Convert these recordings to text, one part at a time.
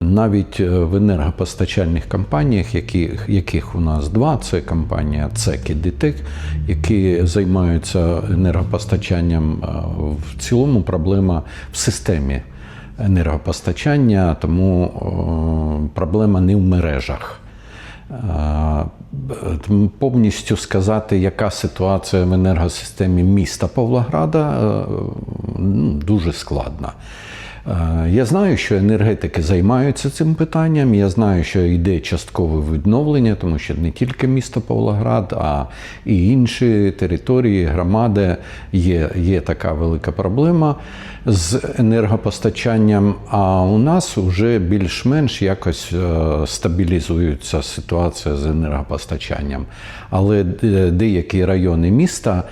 Навіть е, в енергопостачальних компаніях, яких, яких у нас два, це компанія ЦЕК і ДТЕК, які займаються енергопостачанням. е, В цілому проблема в системі енергопостачання, тому е, проблема не в мережах. Е, Повністю сказати, яка ситуація в енергосистемі міста Павлограда, е, ну, дуже складна. Е, Я знаю, що енергетики займаються цим питанням. Я знаю, що йде часткове відновлення, тому що не тільки місто Павлоград, а і інші території, громади є, є така велика проблема з енергопостачанням. А у нас вже більш-менш якось е, стабілізується ситуація з енергопостачанням. Але деякі райони міста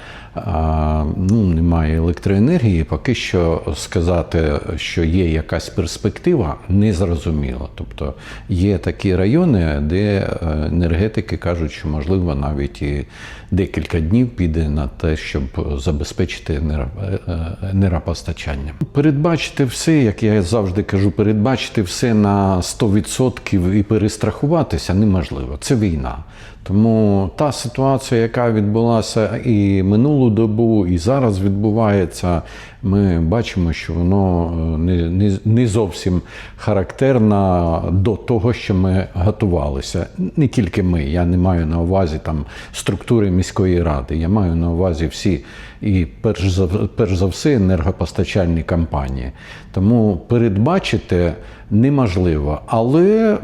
ну, немає електроенергії, поки що сказати, що є якась перспектива, не зрозуміло. Тобто є такі райони, де е, енергетики кажуть, що можливо навіть і декілька днів піде на те, щоб забезпечити е, е, енергопостачання. Передбачити все, як я завжди кажу, передбачити все на 100% і перестрахуватися неможливо. Це війна. Тому та ситуація, яка відбулася і минулу добу, і зараз відбувається, ми бачимо, що воно е, не, не, не зовсім характерно до того, що ми готувалися. Не тільки ми, я не маю на увазі там структури міської ради, я маю на увазі всі і перш за, перш за все енергопостачальні компанії. Тому передбачити неможливо, але е,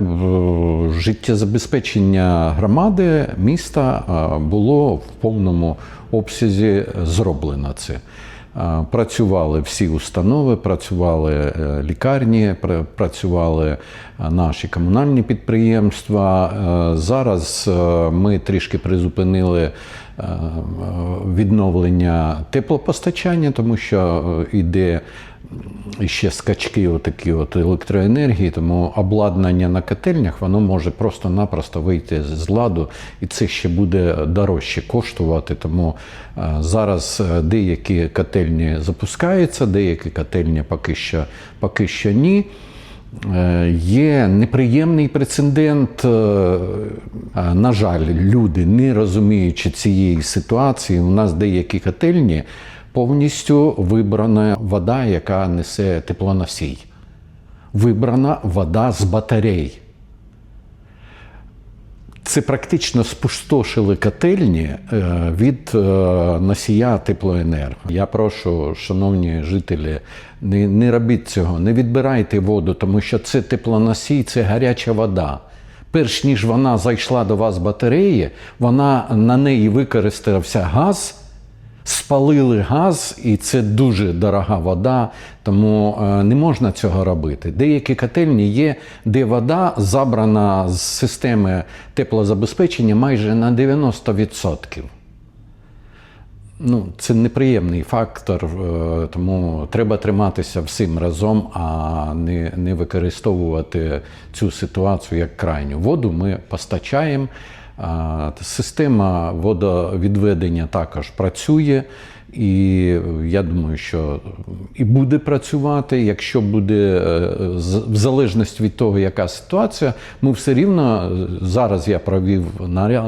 життєзабезпечення громади міста е, було в повному обсязі зроблено це. Працювали всі установи, працювали е, лікарні, працювали е, наші комунальні підприємства. Е, Зараз ми трішки призупинили відновлення теплопостачання, тому що е, іде ще скачки отакі от електроенергії, тому обладнання на котельнях воно може просто-напросто вийти з ладу, і це ще буде дорожче коштувати. Тому е, зараз е, деякі котельні запускаються, деякі котельні поки що, поки що ні. Е, Є неприємний прецедент. е, На жаль, люди, не розуміючи цієї ситуації, у нас деякі котельні повністю вибрана вода, яка несе теплоносій. Вибрана вода з батарей. Це практично спустошили котельні е, від е, носія теплоенерго. Я прошу, шановні жителі, не, не робіть цього, не відбирайте воду, тому що це теплоносій, це гаряча вода. Перш ніж вона зайшла до вас батареї, вона на неї використався газ спалили газ, і це дуже дорога вода, тому е, не можна цього робити. Деякі котельні є, де вода забрана з системи теплозабезпечення майже на 90%. Ну, це неприємний фактор, е, тому треба триматися всім разом, а не, не використовувати цю ситуацію як крайню. Воду ми постачаємо. Система водовідведення також працює, і я думаю, що і буде працювати. Якщо буде е, в залежності від того, яка ситуація, ми все рівно е, зараз я провів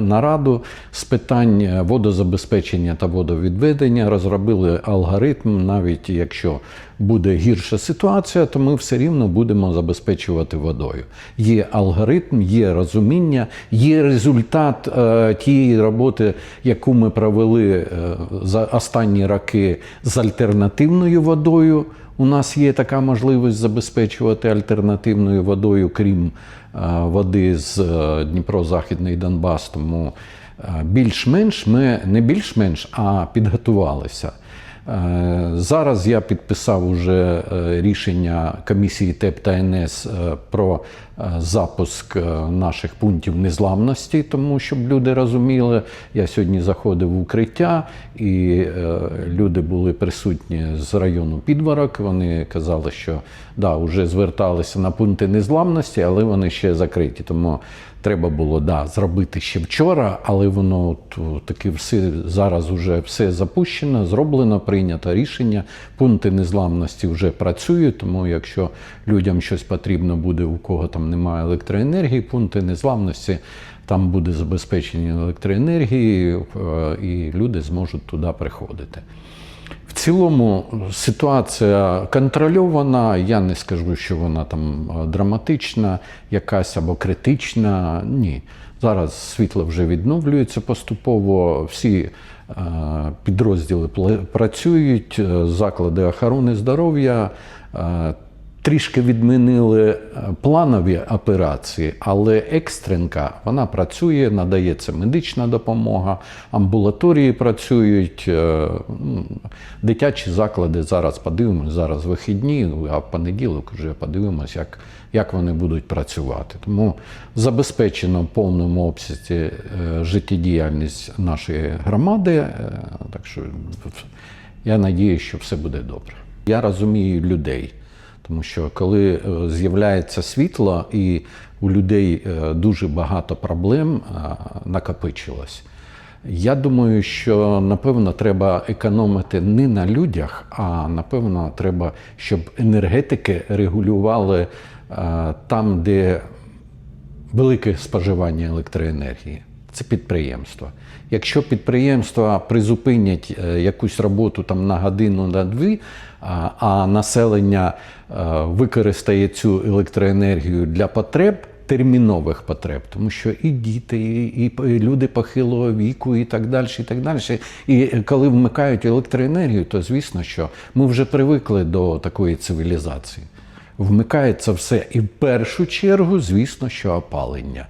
нараду з питань е, водозабезпечення та водовідведення, розробили алгоритм, навіть якщо буде гірша ситуація, то ми все рівно будемо забезпечувати водою. Є алгоритм, є розуміння, є результат тієї роботи, яку ми провели за останні роки з альтернативною водою. У нас є така можливість забезпечувати альтернативною водою, крім е, води з е, Дніпро-Західний Донбас. Тому е, більш-менш ми не більш-менш, а підготувалися. Зараз я підписав уже рішення комісії ТЕП та НС про запуск е, наших пунктів незламності, тому щоб люди розуміли, я сьогодні заходив в укриття, і е, люди були присутні з району Підварок. Вони казали, що да, вже зверталися на пункти незламності, але вони ще закриті. Тому треба було да, зробити ще вчора, але воно от, таки все зараз вже все запущено, зроблено, прийнято рішення. Пункти незламності вже працюють, тому якщо людям щось потрібно буде, у кого там немає електроенергії, пункти незламності. Там буде забезпечення електроенергією, е, і люди зможуть туди приходити. В цілому ситуація контрольована. Я не скажу, що вона там е, драматична, якась або критична. Ні. Зараз світло вже відновлюється поступово. Всі е, підрозділи працюють, заклади охорони здоров'я. Трішки відмінили е, планові операції, але екстренка вона працює, надається медична допомога, амбулаторії працюють, е, дитячі заклади зараз подивимося, зараз вихідні, а в понеділок вже подивимося, як, як вони будуть працювати. Тому забезпечено в повному обсязі е, життєдіяльність нашої громади. Так що я надіюся, що все буде добре. Я розумію людей. Тому що коли е, з'являється світло і у людей е, дуже багато проблем накопичилось, я думаю, що напевно треба економити не на людях, а напевно треба, щоб енергетики регулювали е, там, де велике споживання електроенергії. Це підприємства. Якщо підприємства призупинять е, якусь роботу там на годину, на дві, а, населення е, використає цю електроенергію для потреб, термінових потреб, тому що і діти, і, люди похилого віку, і так далі, і так далі. І коли вмикають електроенергію, то звісно, що ми вже привикли до такої цивілізації. Вмикається все і в першу чергу, звісно, що опалення.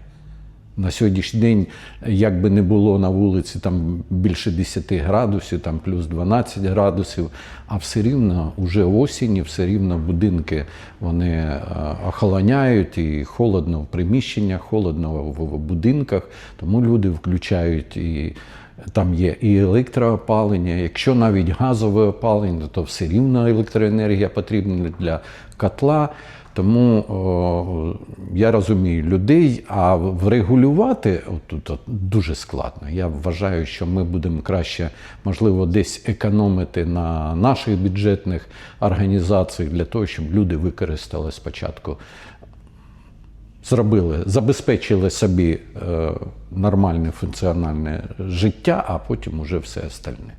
На сьогоднішній день, як би не було на вулиці там більше 10 градусів, там плюс 12 градусів, а все рівно вже осінь, все рівно будинки вони е, охолоняють і холодно в приміщеннях, холодно в в будинках, тому люди включають і. Там є і електроопалення, якщо навіть газове опалення, то все рівно електроенергія потрібна для котла. Тому о, я розумію людей, а врегулювати тут дуже складно. Я вважаю, що ми будемо краще, можливо, десь економити на наших бюджетних організаціях для того, щоб люди використали спочатку зробили, забезпечили собі е, нормальне функціональне життя, а потім уже все остальне.